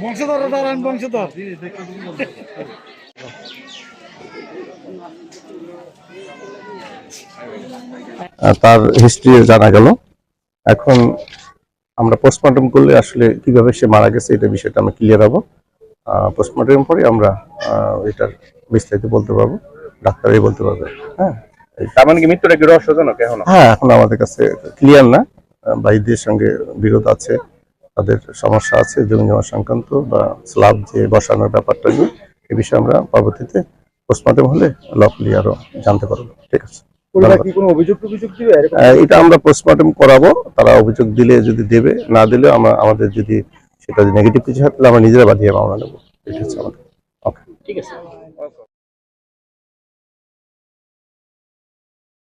বংশধর দাঁড়ান বংশধর তার হিস্ট্রি জানা গেল। এখন আমরা পোস্টমর্টম করলে আসলে কীভাবে সে মারা গেছে এটা বিষয়টা আমরা ক্লিয়ার হব। পোস্টমর্টম পরে আমরা এটার বিস্তারিত বলতে পারব ডাক্তারই বলতে পারবে হ্যাঁ? তার মানে কি মৃত্যুটা কি রহস্যজনক এখন? হ্যাঁ এখন আমাদের কাছে ক্লিয়ার না। আহ, ভাইদের সঙ্গে বিরোধ আছে তাদের সমস্যা আছে জমি জমা সংক্রান্ত বা স্ল্যাব যে বসানোর ব্যাপারটা নিয়ে এ বিষয়ে আমরা পরবর্তীতে পোস্টমর্টম হলে লকলি আরও জানতে পারব। ঠিক আছে। এটা আমরা পোস্টমর্টম করাবো। তারা অভিযোগ দিলে যদি দেবে না দিলে আমরা আমাদের যদি সেটা নেগেটিভ কিছু হয় তাহলে আমরা নিজেরা বাঁধিয়ে মামলা নেব। আমাদের। ওকে ঠিক আছে।